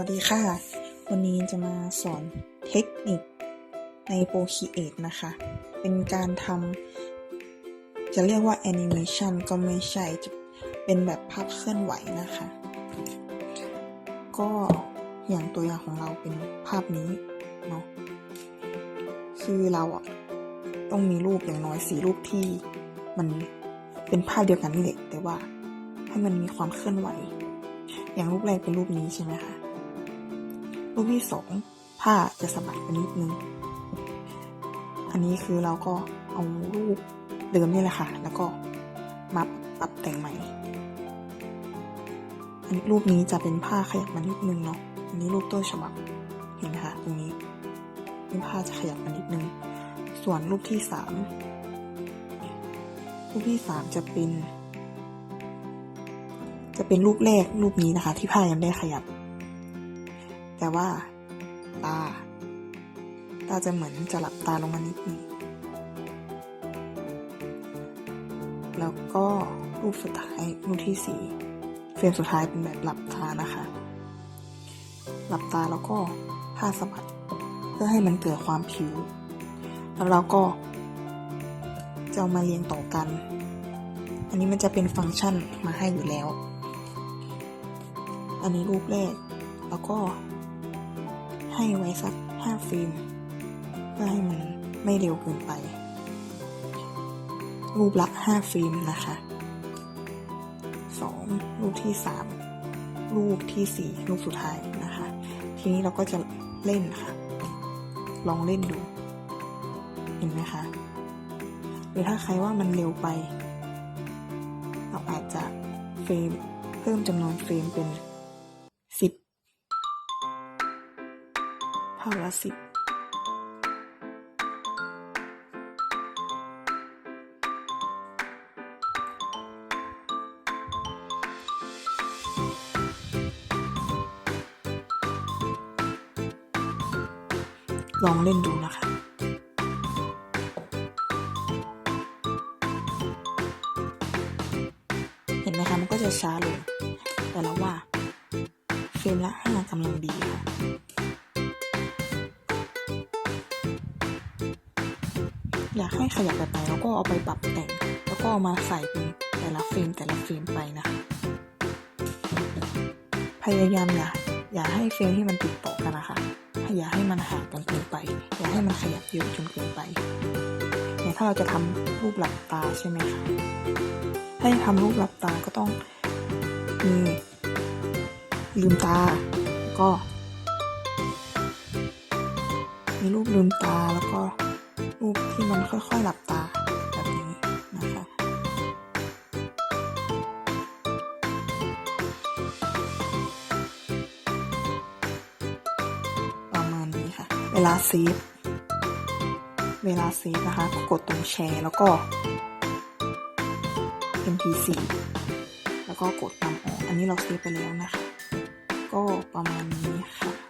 วัสดีค่ะ วันนี้จะมาสอนเทคนิคใน Procreate นะคะ เป็นการทำจะเรียกว่าแอนิเมชันก็ไม่ใช่ จะเป็นแบบภาพเคลื่อนไหวนะคะ ก็อย่างตัวอย่างของเราเป็นภาพนี้เนาะ คือเราอะต้องมีรูปอย่างน้อยสี่รูปที่มันเป็นภาพเดียวกันนี่แหละแต่ว่าให้มันมีความเคลื่อนไหว อย่างรูปแรกเป็นรูปนี้ใช่ไหมคะ รูปที่สองผ้าจะสะบัดไปนิดนึง อันนี้คือเราก็เอารูปเดิมนี่แหละค่ะ แล้วก็มาปรับแต่งใหม่ อันนี้รูปนี้จะเป็นผ้าขยับมานิดนึงเนาะ อันนี้รูปต้นฉบับ เห็นไหมคะตรงนี้เป็นผ้าจะขยับมานิดนึง ส่วนรูปที่สามรูปที่สามจะเป็น จะเป็นรูปแรกรูปนี้นะคะ ที่ผ้ายังได้ขยับ แต่ว่า ตา ตาจะเหมือนจะหลับตาลงมานิดนึงแล้วก็รูปสุดท้ายรูปที่สี่เฟรมสุดท้ายเป็นแบบหลับตานะคะ หลับตาแล้วก็ผ้าสะบัดเพื่อให้มันเกิดความผิว แล้วเราก็จะามาเรียงต่อกัน อันนี้มันจะเป็นฟังก์ชันมาให้อยู่แล้ว อันนี้รูปแรก แล้วก็ ให้ไว้สักห้าฟิล์มเพื่อให้มันไม่เร็วเกินไป รูปละห้าฟิล์มนะคะสองรูปที่สามรูปที่สี่รูปสุดท้ายนะคะ ทีนี้เราก็จะเล่นค่ะ ลองเล่นดู เห็นไหมคะ หรือถ้าใครว่ามันเร็วไป เราอาจจะเฟรมเพิ่มจำนวนเฟรมเป็น ภาพละสิบลองเล่นดูนะคะ เห็นไหมคะ มันก็จะช้าลงแต่เราว่าเฟรมละห้ากำลังดีค่ะ อยากให้ขยับไปไปแล้วก็เอาไปปรับแต่ง แล้วก็เอามาใส่เป็นแต่ละเฟรมแต่ละเฟรมไปนะคะ พยายามอย่าอย่าให้เฟรมที่มันติดต่อกันนะคะอย่าให้มันห่างกันเกินไป อย่าให้มันขยับเยอะจนเกินไปอย่างถ้าเราจะทำรูปหลับตาใช่ไหมคะให้ทำรูปหลับตาก็ต้องมีลืมตาก็ มีรูปลืมตาแล้วก็ รูปที่มันค่อยๆหลับตาแบบนี้นะคะประมาณนี้ค่ะ เวลาเซฟเวลาเซฟนะคะก็กดตรงแชร์แล้วก็ MP4 แล้วก็กดนำออก อันนี้เราเซฟไปแล้วนะคะ ก็ประมาณนี้ค่ะ